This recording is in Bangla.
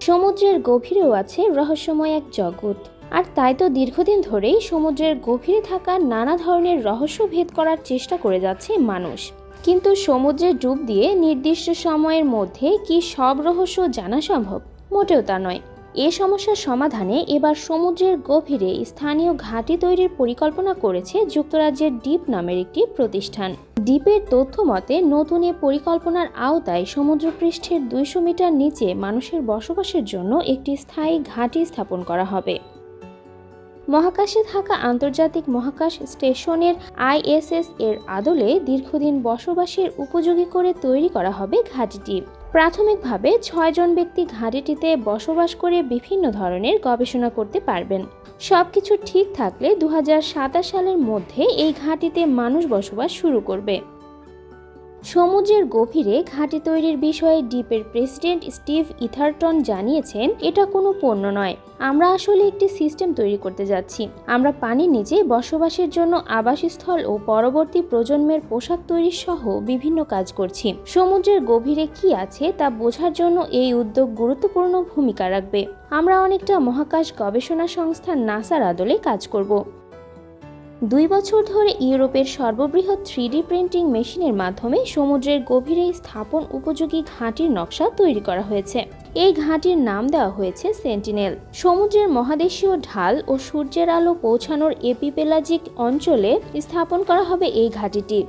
সমুদ্রের গভীরেও আছে রহস্যময় এক জগৎ। আর তাই তো দীর্ঘদিন ধরেই সমুদ্রের গভীরে থাকা নানা ধরনের রহস্য ভেদ করার চেষ্টা করে যাচ্ছে মানুষ। কিন্তু সমুদ্রে ডুব দিয়ে নির্দিষ্ট সময়ের মধ্যে কি সব রহস্য জানা সম্ভব? মোটেও তা নয়। এ সমস্যার সমাধানে এবার সমুদ্রের গভীরে স্থানীয় ঘাঁটি তৈরির পরিকল্পনা করেছে যুক্তরাজ্যের ডিপ নামের একটি প্রতিষ্ঠান। ডিপের তথ্য মতে, নতুন এ পরিকল্পনার আওতায় সমুদ্রপৃষ্ঠের দুইশো মিটার নিচে মানুষের বসবাসের জন্য একটি স্থায়ী ঘাঁটি স্থাপন করা হবে। মহাকাশে থাকা আন্তর্জাতিক মহাকাশ স্টেশনের আইএসএস এর আদলে দীর্ঘদিন বসবাসের উপযোগী করে তৈরি করা হবে ঘাঁটিটি। প্রাথমিকভাবে ছয়জন ব্যক্তি ঘাঁটিটিতে বসবাস করে বিভিন্ন ধরনের গবেষণা করতে পারবেন। সব কিছু ঠিক থাকলে দু হাজার সাতাশ সালের মধ্যে এই ঘাঁটিতে মানুষ বসবাস শুরু করবে। সমুদ্রের গভীরে ঘাঁটি তৈরির বিষয়ে ডিপের প্রেসিডেন্ট স্টিভ ইথারটন জানিয়েছেন, এটা কোনো পণ্য নয়। আমরা আসলে একটি সিস্টেম তৈরি করতে যাচ্ছি। আমরা পানির নিচে বসবাসের জন্য আবাসস্থল ও পরবর্তী প্রজন্মের পোশাক তৈরি সহ বিভিন্ন কাজ করছি। সমুদ্রের গভীরে কি আছে তা বোঝার জন্য এই উদ্যোগ গুরুত্বপূর্ণ ভূমিকা রাখবে। আমরা অনেকটা মহাকাশ গবেষণা সংস্থা নাসার আদলে কাজ করব। দুই বছর ধরে ইউরোপের সর্ববৃহৎ থ্রিডি প্রিন্টিং মেশিনের মাধ্যমে সমুদ্রের গভীরে স্থাপন উপযোগী ঘাঁটির নকশা তৈরি করা হয়েছে। এই ঘাঁটির নাম দেওয়া হয়েছে সেন্টিনেল সমুদ্রের মহাদেশীয় ঢাল ও সূর্যের আলো পৌঁছানোর এপিপেলাজিক অঞ্চলে স্থাপন করা হবে এই ঘাঁটিটি।